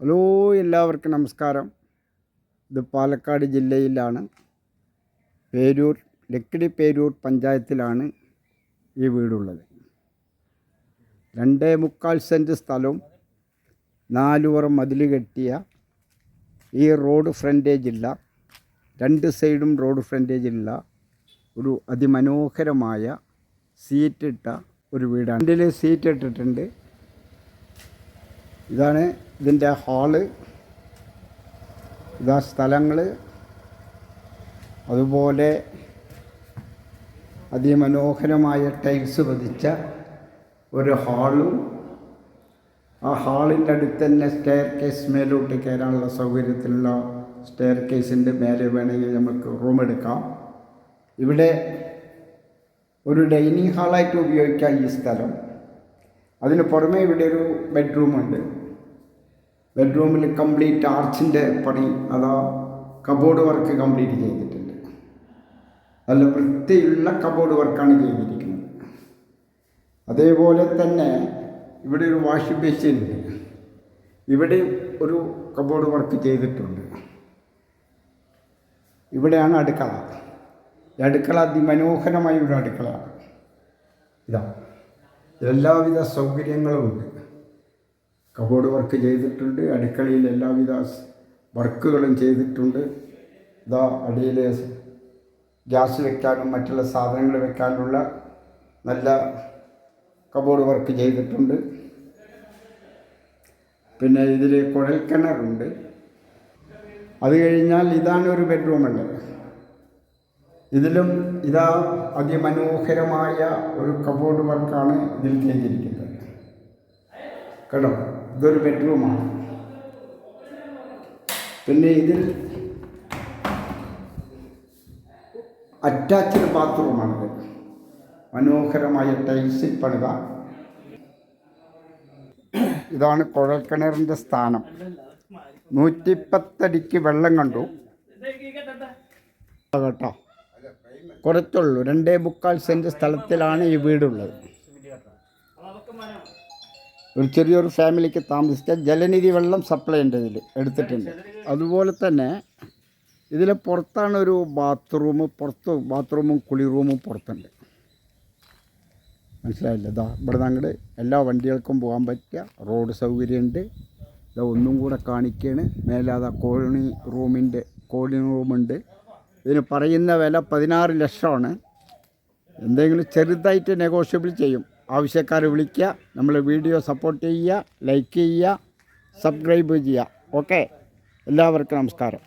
Hello എല്ലാവർക്കും നമസ്കാരം. ഇത് പാലക്കാട് ജില്ലയിലാണ്. പേരൂർ ലക്കിടി പേരൂർ പഞ്ചായത്തിലാണ് ഈ വീടുള്ളത്. രണ്ടേ മുക്കാൽ സെന്റ് സ്ഥലവും നാലുപുറം മതിൽ കെട്ടിയ ഈ റോഡ് ഫ്രണ്ടേജില്ല രണ്ട് സൈഡും റോഡ് ഫ്രണ്ടേജില്ല ഒരു അതിമനോഹരമായ സീറ്റിട്ട ഒരു വീടാണ്. എന്റെ സീറ്റ് ഇട്ടിട്ടുണ്ട്. ഇതാണ് ഇതിന്റെ ഹാൾ ഇതാ സ്ഥലങ്ങൾ അതുപോലെ അതിമനോഹരമായ ടൈൽസ് പതിച്ച ഒരു ഹാളും ആ ഹാളിന്റെ അടുത്ത് തന്നെ സ്റ്റെയർ കേസ് മേലോട്ട് കയറാനുള്ള സൗകര്യത്തിലുള്ള സ്റ്റെയർ കേസിന്റെ മേലെ വേണമെങ്കിൽ നമുക്ക് റൂം എടുക്കാം. ഇവിടെ ഒരു ഡൈനിങ് ഹാളായിട്ട് ഉപയോഗിക്കാം ഈ സ്ഥലം. അതിന് പുറമേ ഇവിടെ ഒരു ബെഡ്റൂമുണ്ട് ബെഡ്റൂമിൽ കംപ്ലീറ്റ് ആർച്ചിന്റെ പണി അതാ കബോർഡ് വർക്ക് കംപ്ലീറ്റ് ചെയ്തിട്ടുണ്ട്. നല്ല വൃത്തിയുള്ള കബോർഡ് വർക്കാണ് ചെയ്തിരിക്കുന്നത്. അതേപോലെ തന്നെ ഇവിടെ ഒരു വാഷിംഗ് മെഷീൻ ഉണ്ട്. ഇവിടെ ഒരു കബോർഡ് വർക്ക് ചെയ്തിട്ടുണ്ട്. ഇവിടെയാണ് അടുക്കള. ഈ അടുക്കള അതിമനോഹരമായ ഒരു അടുക്കള. ഇതാ. എല്ലാവിധ സൗകര്യങ്ങളും ഉണ്ട്. കബോർഡ് വർക്ക് ചെയ്തിട്ടുണ്ട്. അടുക്കളയിൽ എല്ലാവിധ വർക്കുകളും ചെയ്തിട്ടുണ്ട്. ഇതാ അടിയിൽ ഗ്യാസ് വെക്കാനും മറ്റുള്ള സാധനങ്ങൾ വെക്കാനുള്ള നല്ല കബോർഡ് വർക്ക് ചെയ്തിട്ടുണ്ട്. പിന്നെ ഇതിൽ കുഴൽക്കിണറുണ്ട്. അത് കഴിഞ്ഞാൽ ഇതാണ് ഒരു ബെഡ്റൂം ഉള്ളത്. ഇതിലും ഇതാ അതിമനോഹരമായ ഒരു കബോർഡ് വർക്കാണ് ഇതിൽ ചെയ്തിരിക്കുന്നത്. കേട്ടോ? ഇതൊരു ബെഡ്റൂമാണ് പിന്നെ ഇതിൽ അറ്റാച്ച്ഡ് ബാത്റൂമാണിത് മനോഹരമായ ടൈൽസിൽ പണിത. ഇതാണ് കുഴൽക്കിണറിന്റെ സ്ഥാനം. നൂറ്റിപ്പത്തടിക്ക് വെള്ളം കണ്ടു. കേട്ടോ. കുറച്ചുള്ളൂ. രണ്ടേ മുക്കാൽ സെന്റ് സ്ഥലത്തിലാണ് ഈ വീടുള്ളത്. ഒരു ചെറിയൊരു ഫാമിലിക്ക് താമസിക്കാൻ ജലനിധി വെള്ളം സപ്ലൈ ഉണ്ട് ഇതിൽ എടുത്തിട്ടുണ്ട്. അതുപോലെ തന്നെ ഇതിലെ പുറത്താണ് ഒരു ബാത്റൂം പുറത്ത് ബാത്റൂമും കുളി റൂമും പുറത്തുണ്ട്. മനസ്സിലായില്ല? ഇതാ ഇവിടെ അങ്ങോട്ട് എല്ലാ വണ്ടികൾക്കും പോകാൻ പറ്റിയ റോഡ് സൗകര്യമുണ്ട്. ഇതാ ഒന്നും കൂടെ കാണിക്കുകയാണ് അതാ കോളനി റൂമിന്റെ കോളനി റൂമുണ്ട്. ഇതിന് പറയുന്ന വില പതിനാറ് ലക്ഷമാണ്. എന്തെങ്കിലും ചെറുതായിട്ട് നെഗോഷ്യബിൾ ചെയ്യും. ആവശ്യക്കാർ വിളിക്കുക നമ്മളെ വീഡിയോ സപ്പോർട്ട് ചെയ്യുക ലൈക്ക് ചെയ്യുക സബ്സ്ക്രൈബ് ചെയ്യുക. ഓക്കെ എല്ലാവർക്കും നമസ്കാരം.